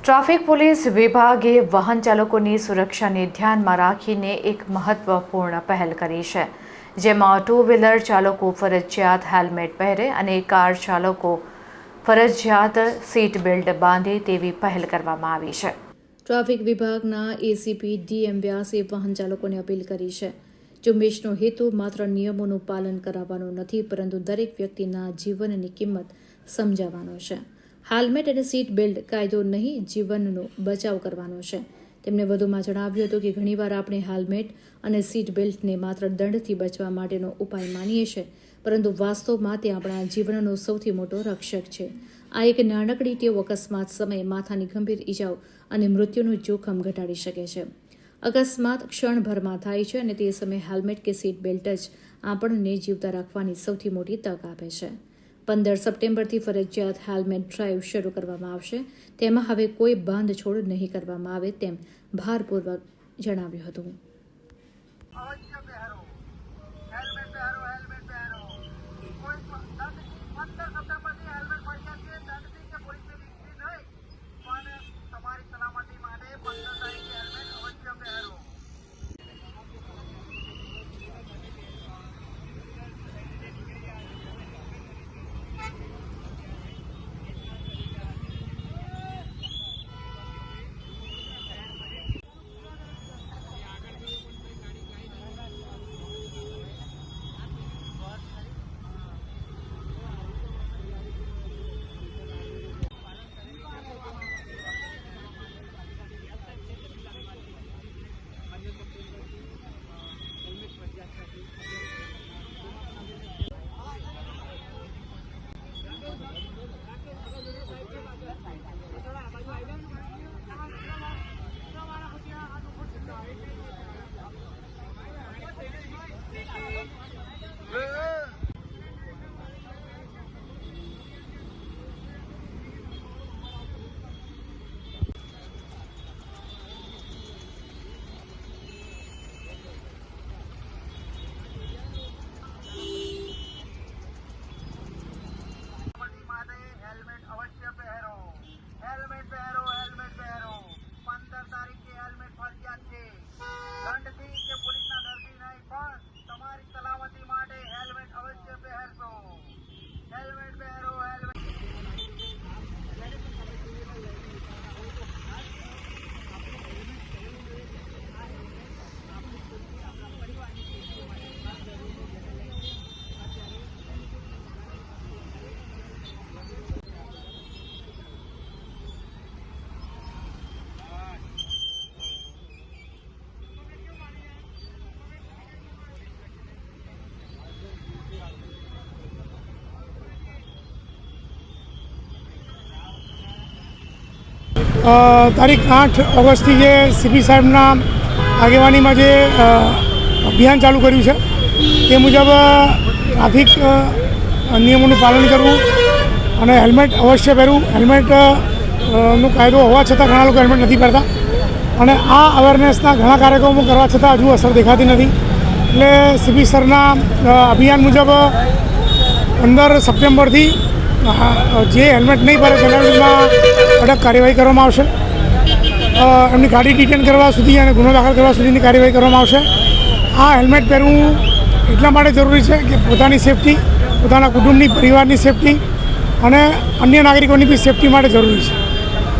Traffic police વિભાગે વાહન ચાલકોની સુરક્ષાને ધ્યાનમાં રાખીને એક મહત્વપૂર્ણ પહેલ કરી છે, જેમાં ટુ વ્હીલર ચાલકો ફરજિયાત હેલ્મેટ પહેરે અને કાર ચાલકો ફરજિયાત સીટ બેલ્ટ બાંધે તેવી પહેલ કરવામાં આવી છે. ટ્રાફિક વિભાગના એસીપી ડીએમ વ્યાસે વાહન ચાલકોને અપીલ કરી છે. ઝુંબેશનો હેતુ માત્ર નિયમોનું પાલન કરાવવાનો નથી, પરંતુ દરેક વ્યક્તિના જીવનની કિંમત સમજાવવાનો છે. હેલ્મેટ અને સીટ બેલ્ટ કાયદો નહીં, જીવનનો બચાવ કરવાનો છે. તેમણે વધુમાં જણાવ્યું હતું કે ઘણીવાર આપણે હેલ્મેટ અને સીટ બેલ્ટને માત્ર દંડથી બચવા માટેનો ઉપાય માનીએ છીએ, પરંતુ વાસ્તવમાં તે આપણા જીવનનો સૌથી મોટો રક્ષક છે. આ એક નાનકડી ટેવ અકસ્માત સમયે માથાની ગંભીર ઈજાઓ અને મૃત્યુનું જોખમ ઘટાડી શકે છે. અકસ્માત ક્ષણભરમાં થાય છે અને તે સમયે હેલ્મેટ કે સીટ બેલ્ટ જ આપણને જીવતા રાખવાની સૌથી મોટી તક આપે છે. પંદર સપ્ટેમ્બરથી ફરજિયાત હેલ્મેટ ડ્રાઈવ શરૂ કરવામાં આવશે. તેમાં હવે કોઈ બાંધછોડ નહીં કરવામાં આવે તેમ ભારપૂર્વક જણાવ્યું હતું. તારીખ આઠ ઓગસ્ટથી જે સીપી સાહેબના આગેવાનીમાં જે અભિયાન ચાલુ કર્યું છે, તે મુજબ ટ્રાફિક નિયમોનું પાલન કરવું અને હેલ્મેટ અવશ્ય પહેરવું. હેલ્મેટ નો કાયદો હોવા છતાં ઘણા લોકો હેલ્મેટ નથી પહેરતા અને આ અવેરનેસના ઘણા કાર્યક્રમો કરવા છતાં હજુ અસર દેખાતી નથી. એટલે સીપી સરના અભિયાન મુજબ, પંદર સપ્ટેમ્બરથી જે હેલ્મેટ નહીં પહેરે વિરુદ્ધમાં કડક કાર્યવાહી કરવામાં આવશે. એમની ગાડી ડિટેન કરવા સુધી અને ગુનો દાખલ કરવા સુધીની કાર્યવાહી કરવામાં આવશે. આ હેલ્મેટ પહેરવું એટલા માટે જરૂરી છે કે પોતાની સેફટી, પોતાના કુટુંબની પરિવારની સેફટી અને અન્ય નાગરિકોની બી સેફટી માટે જરૂરી છે.